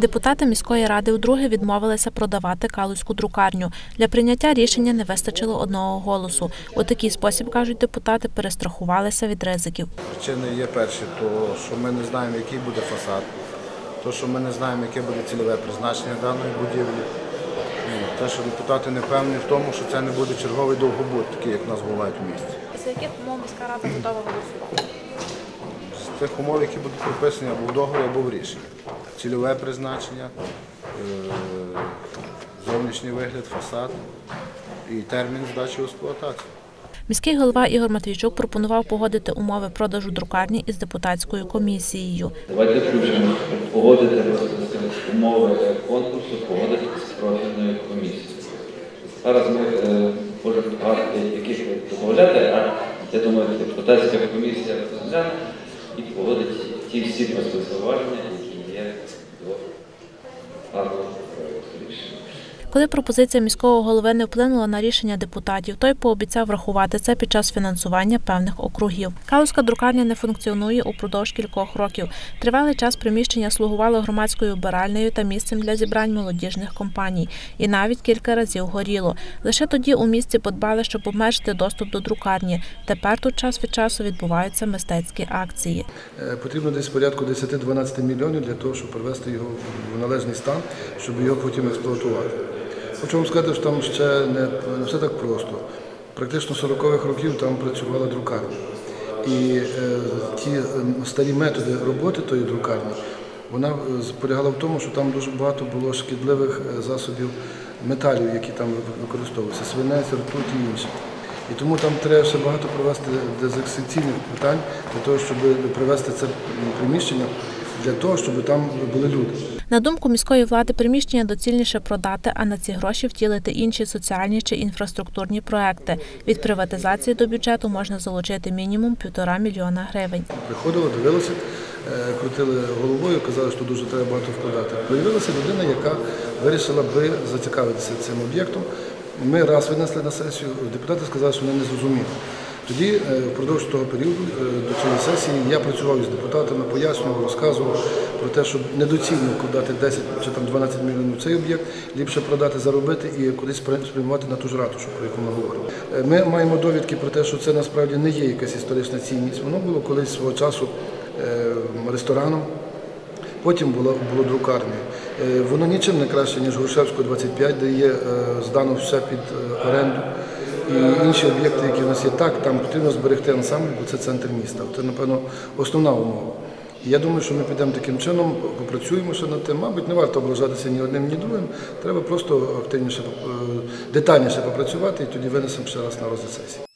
Депутати міської ради вдруге відмовилися продавати калузьку друкарню. Для прийняття рішення не вистачило одного голосу. У такий спосіб, кажуть депутати, перестрахувалися від ризиків. Причини є перші, то що ми не знаємо, який буде фасад, то що ми не знаємо, яке буде цільове призначення даної будівлі. Те, що депутати не певні в тому, що це не буде черговий довгобуд, такий, як в нас бувають в місті. За яких умов міська рада готова голосувати? Тих умов, які будуть прописані або в договорі, або в рішенні. Цільове призначення, е, зовнішній вигляд, фасад і термін здачі в експлуатацію. Міський голова Ігор Матвійчук пропонував погодити умови продажу друкарні із депутатською комісією. Давайте включимо погодити умови конкурсу, погодити з профільною комісією. Зараз ми е, можемо багато яких дозволяти, а я думаю, депутатська комісія розгляне і погодить ті всі просто які є до рішення. Коли пропозиція міського голови не вплинула на рішення депутатів, той пообіцяв врахувати це під час фінансування певних округів. Калузька друкарня не функціонує упродовж кількох років. Тривалий час приміщення слугувало громадською обиральнею та місцем для зібрань молодіжних компаній, і навіть кілька разів горіло. Лише тоді у місті подбали, щоб обмежити доступ до друкарні. Тепер тут час від часу відбуваються мистецькі акції. Е, Потрібно десь порядку 10-12 мільйонів для того, щоб привести його в належний стан, щоб його потім експлуатувати. Хочу вам сказати, що там ще не, не все так просто. Практично 40-х років там працювала друкарня. І е, ті е, старі методи роботи тої друкарні, вона е, полягала в тому, що там дуже багато було шкідливих е, засобів металів, які там використовувалися, свинець, ртуть і інше. І тому там треба ще багато провести дезінфекційних питань для того, щоб привести це приміщення, для того, щоб там були люди. На думку міської влади, приміщення доцільніше продати, а на ці гроші втілити інші соціальні чи інфраструктурні проекти. Від приватизації до бюджету можна залучити мінімум півтора мільйона гривень. Приходили, дивилися, е, крутили головою, казали, що дуже треба багато вкладати. Появилася людина, яка вирішила би зацікавитися цим об'єктом. Ми раз винесли на сесію, депутати сказали, що вони не зрозуміли. Тоді, е, впродовж того періоду, е, до цієї сесії, я працював із депутатами, пояснював, розказував про те, що недоцільно вкладати 10 чи там 12 мільйонів цей об'єкт, ліпше продати, заробити і кудись спрямувати на ту ж ратушу, про яку ми говоримо. Е, Ми маємо довідки про те, що це насправді не є якась історична цінність. Воно було колись свого часу е, рестораном. Потім було, було друкарнею. Е, Воно нічим не краще, ніж Грушевського 25, де є здано все під оренду. І інші об'єкти, які в нас є так, там потрібно зберегти ансамбль, бо це центр міста. Це, напевно, основна умова. Я думаю, що ми підемо таким чином, попрацюємо ще над тим. Мабуть, не варто ображатися ні одним, ні другим. Треба просто активніше, е, детальніше попрацювати і тоді винесемо ще раз на розгляд.